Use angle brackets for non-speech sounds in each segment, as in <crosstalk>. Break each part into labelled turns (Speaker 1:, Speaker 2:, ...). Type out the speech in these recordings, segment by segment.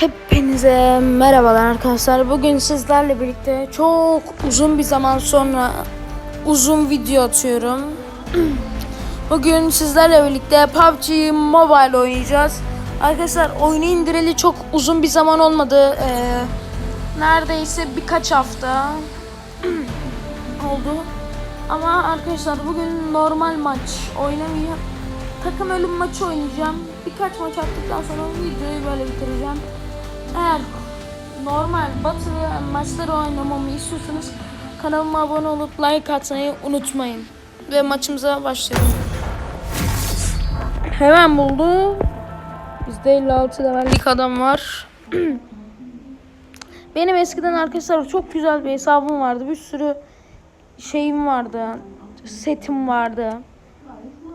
Speaker 1: Hepinize merhabalar arkadaşlar. Bugün sizlerle birlikte çok uzun bir zaman sonra uzun video atıyorum. <clears throat> Bugün sizlerle birlikte PUBG Mobile oynayacağız. Arkadaşlar oyunu indireli çok uzun bir zaman olmadı. Ee, neredeyse birkaç hafta <clears throat> oldu. Ama arkadaşlar bugün normal maç oynamayacağım. Takım ölüm maçı oynayacağım. Birkaç maç attıktan sonra videoyu böyle bitireceğim. Eğer normal batılı maçları oynamamı istiyorsanız kanalıma abone olup like atmayı unutmayın. Ve maçımıza başlayalım. Hemen buldu. Bizde 56 levellik adam var. <clears throat> Benim eskiden arkadaşlar çok güzel bir hesabım vardı. Bir sürü şeyim vardı. Setim vardı.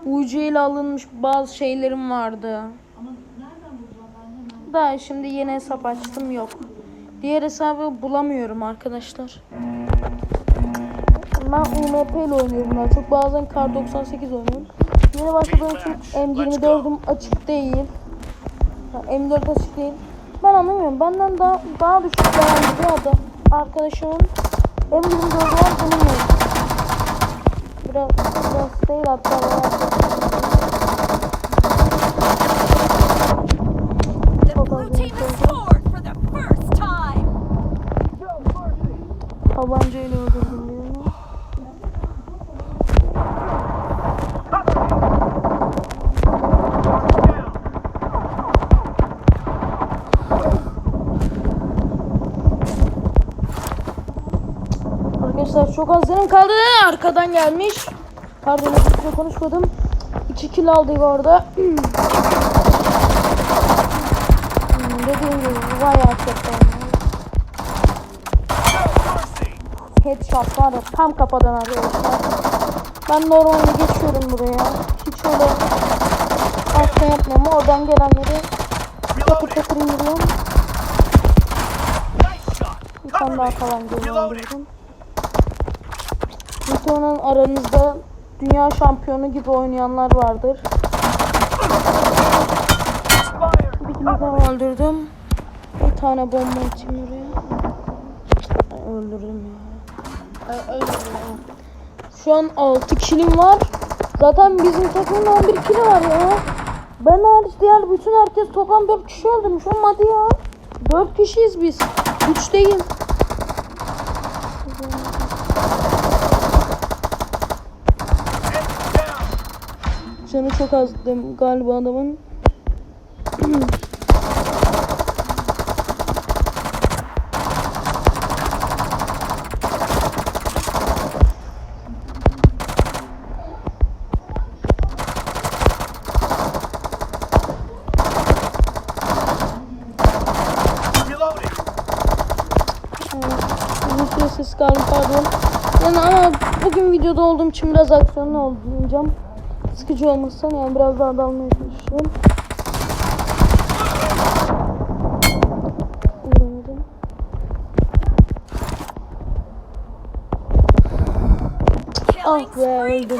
Speaker 1: UC ile alınmış bazı şeylerim vardı. Daha şimdi yeni hesap açtım yok. Diğer hesabı bulamıyorum arkadaşlar. Ben UMP ile oynuyorum daha çok. Bazen Kar 98 oynuyorum. Yeni başladığım için M24'üm açık değil. Ha, M4 açık değil. Ben anlamıyorum. Benden daha daha düşük bir adam. Arkadaşımın M24'ü var bilmiyorum. Biraz, biraz değil hatta. Biraz Tabancayla öldürdüm birini. Arkadaşlar çok az canım kaldı. Arkadan gelmiş. Pardon hiçbir şey konuşmadım. 2 kill aldık orada. <clears throat> Hmm, Dediğim gibi bayağı çok Headshot var ya tam kafadan arkadaşlar. Ben normalde geçiyorum buraya. Hiç öyle asla yapmıyorum. Oradan gelenleri takır takır indiriyorum. Bir tane daha falan gönderiyorum. Muhtemelen aranızda dünya şampiyonu gibi oynayanlar vardır. Birini daha öldürdüm. Bir tane bomba atayım oraya. Ay, Öldürdüm ya. Şu an 6 kilim var. Zaten bizim takımın 11 kili var ya. Ben hariç diğer bütün herkes toplam 4 kişi öldürmüş. Oğlum hadi ya. 4 kişiyiz biz. 3 değil. Canı çok az galiba adamın. <clears throat>
Speaker 2: Reloading.
Speaker 1: Uzun ses galiba pardon. Yani ama bugün videoda olduğum için biraz aksiyonlu olacağım. Sıkıcı olmasın yani biraz daha dalmaya çalışıyorum.
Speaker 3: Killing
Speaker 1: be, öldüm.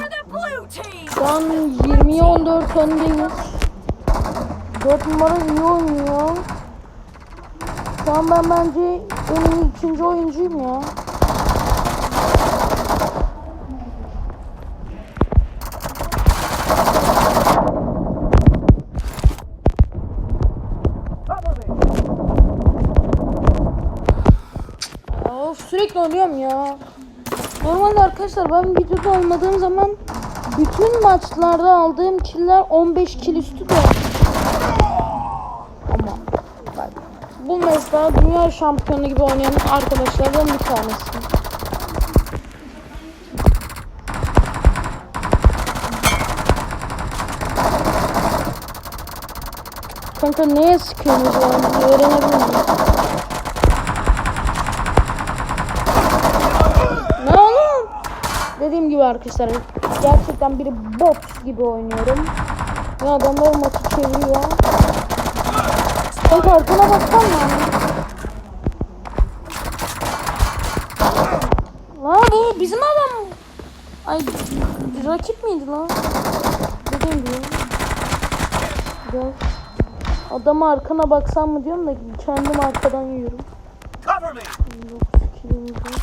Speaker 1: Şu an 20'ye 14 öndeyiz. 4 numara iyi oynuyor. Şu an ben bence en iyi ikinci oyuncuyum ya. Oynuyorum ya. Normalde arkadaşlar ben videoda olmadığım zaman bütün maçlarda aldığım killer 15 kill üstü de. Ama bak bu mesela dünya şampiyonu gibi oynayan arkadaşlardan bir tanesi. Kanka neye sıkıyorsunuz ya? Öğrenebilir miyim? Ne oğlum? Dediğim gibi arkadaşlar gerçekten bir bot gibi oynuyorum. Ve adamlar maçı çeviriyor. Kanka arkana baksana. Lan bu bizim adam. Ay rakip miydi lan? Dediğim gibi. Gel. Adama arkana baksam mı diyorum da kendim arkadan yiyorum.
Speaker 2: Cover me!
Speaker 1: 9 kilimizi. Allah.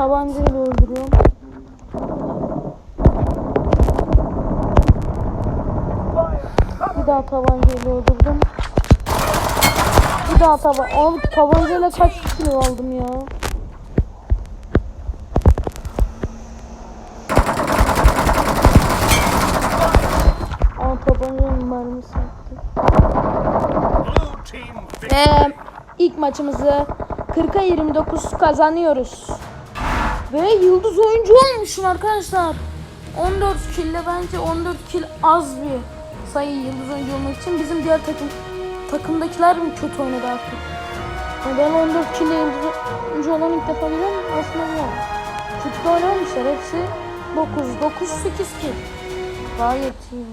Speaker 1: Tabancayla öldürüyorum. Bir daha tabancayla öldürdüm. Bir daha taban... Abi tabancayla kaç kilo aldım ya? Aa tabancanın mermisi
Speaker 2: victory.
Speaker 1: Ve ilk maçımızı 40'a 29 kazanıyoruz. Ve yıldız oyuncu olmuşum arkadaşlar. 14 kill bence 14 kill az bir sayı yıldız oyuncu olmak için. Bizim diğer takım takımdakiler mi kötü oynadı artık? Yani ben 14 kill yıldız oyuncu olan ilk defa görüyorum. Aslında yok. Kötü oynamışlar. Hepsi 9, 9, 8 kill. Gayet iyi.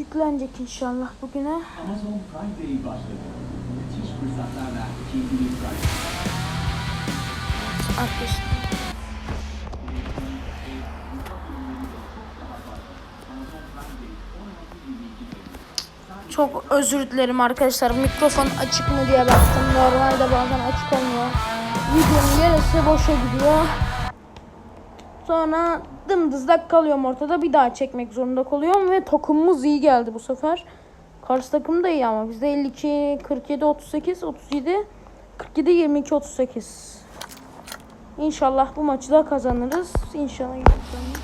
Speaker 1: Yüklenecek inşallah bugüne.
Speaker 4: Amazon Prime başladı. Fırsatlarla keyfini Prime.
Speaker 1: Arkadaşlar. Çok özür dilerim arkadaşlar. Mikrofon açık mı diye baktım. Normalde bazen açık olmuyor. Videonun yarısı boşa gidiyor. Sonra dımdızlak kalıyorum ortada. Bir daha çekmek zorunda kalıyorum ve takımımız iyi geldi bu sefer. Karşı takım da iyi ama bizde 52, 47, 38, 37, 47, 22, 38. İnşallah bu maçı da kazanırız. İnşallah kazanırız.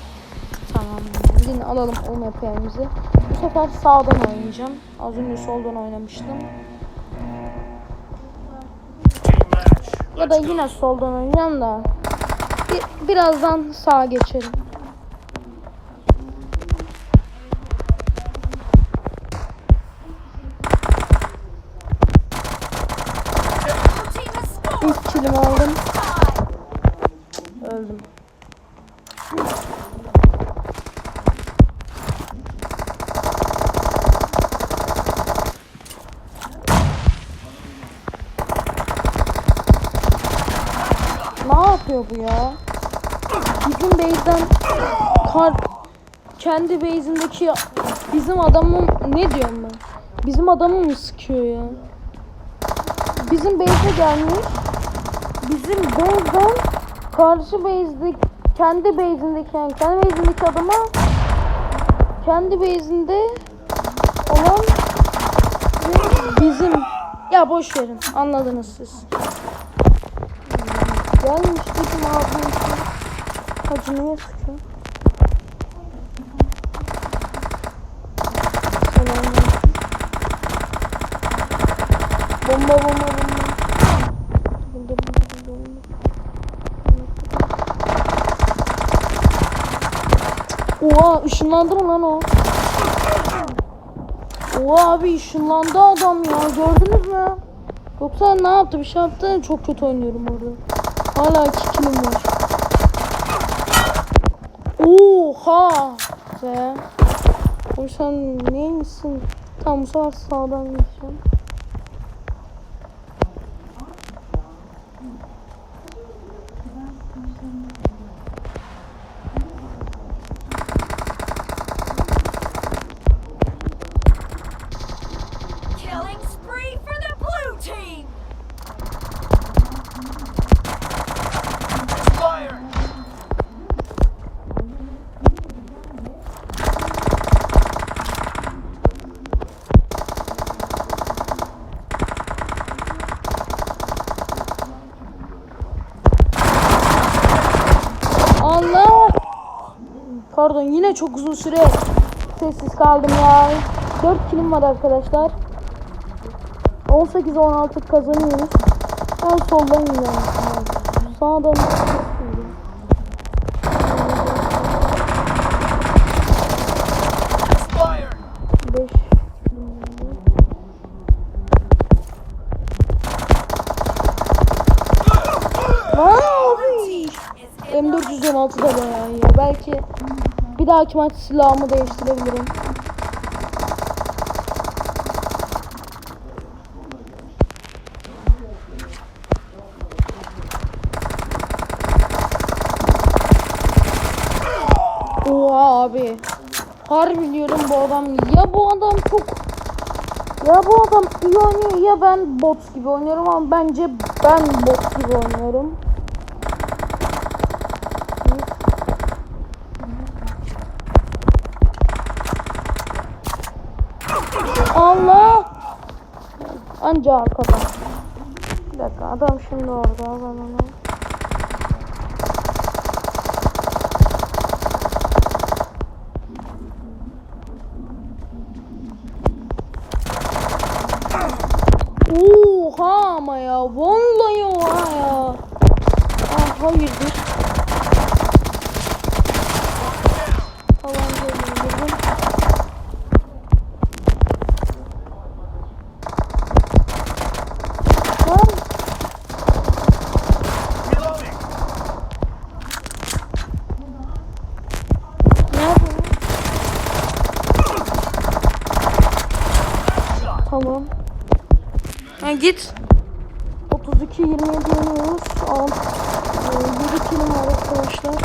Speaker 1: Tamam. Yine alalım o map'imizi. Bu sefer sağdan oynayacağım. Az önce soldan oynamıştım. Ya da yine soldan oynayacağım da. Bir, birazdan sağa geçelim. İlk kilimi aldım. Öldüm. Ne yapıyor bu ya? Bizim base'den kar kendi base'indeki bizim adamım ne diyorum ben? Bizim adamı mı sıkıyor ya? Bizim base'e gelmiş. Bizim base'den karşı base'deki kendi base'indeki yani kendi base'indeki adama kendi base'inde olan bizim ya boş verin anladınız siz. Gelmiş bizim abim. Hacı niye sıkıyor? Selamünaleyküm. Bomba bomba bomba. Bomba bomba bomba. Oha ışınlandı lan o? Oha abi ışınlandı adam ya gördünüz mü? Yoksa ne yaptı bir şey yaptı çok kötü oynuyorum orada. Hala iki kilim var. Oha! Be. O sen neymişsin? Tamam bu sefer sağdan gideceğim. yine çok uzun süre sessiz kaldım ya. 4 kilim var arkadaşlar. 18-16 kazanıyoruz. Ben soldan gidiyorum. Sağdan M416 da bayağı iyi. Belki bir dahaki maç silahımı değiştirebilirim. Oha abi. Harbi diyorum bu adam ya bu adam çok ya bu adam iyi oynuyor ya ben bot gibi oynuyorum ama bence ben bot gibi oynuyorum. Anca arkadan. Bir dakika adam şimdi orada ben onu. Oha ama ya. Vallahi oha ya. Ah hayırdır. Falan böyle Lan
Speaker 2: Reloading.
Speaker 1: ne yapıyorsun? Tamam. Ha git. 32 27 yeniyoruz. Al. Ee, 7 kilim var arkadaşlar.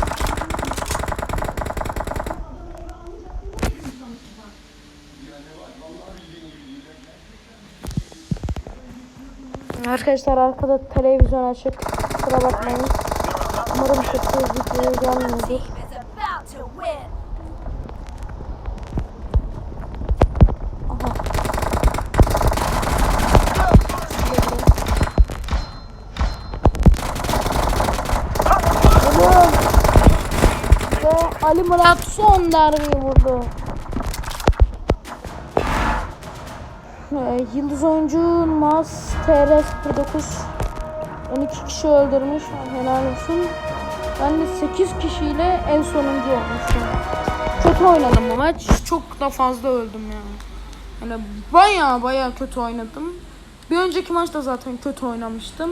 Speaker 1: Arkadaşlar arkada televizyon açık. Kusura bakmayın. Umarım kötü videoya gelmiyordur. Murat son darbeyi vurdu. Ee, Yıldız oyuncu Mas TR09 12 kişi öldürmüş. Helal olsun. Ben de 8 kişiyle en sonuncu olmuşum. Kötü oynadım bu maç. Çok da fazla öldüm yani. Yani baya baya kötü oynadım. Bir önceki maçta zaten kötü oynamıştım.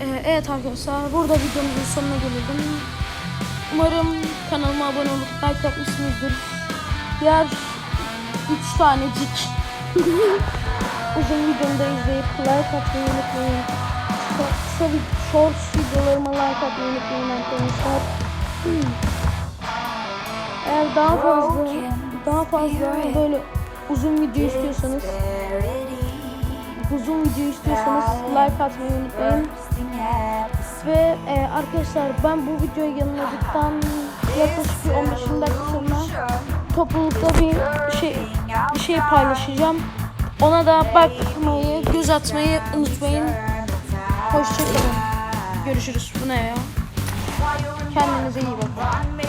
Speaker 1: Ee, evet arkadaşlar burada videomuzun sonuna gelelim. Umarım kanalıma abone olup like yapmışsınızdır. Diğer 3 tanecik <laughs> uzun videomu izleyip like atmayı unutmayın. Kısa, kısa bir shorts videolarıma like atmayı unutmayın arkadaşlar. Eğer daha fazla daha fazla böyle uzun video istiyorsanız uzun video istiyorsanız like atmayı unutmayın. Ve e, arkadaşlar ben bu videoyu yayınladıktan yaklaşık bir 15 dakika sonra toplulukta bir şey bir şey paylaşacağım. Ona da bakmayı, göz atmayı unutmayın. Hoşçakalın. Görüşürüz. Bu ne ya? Kendinize iyi bakın.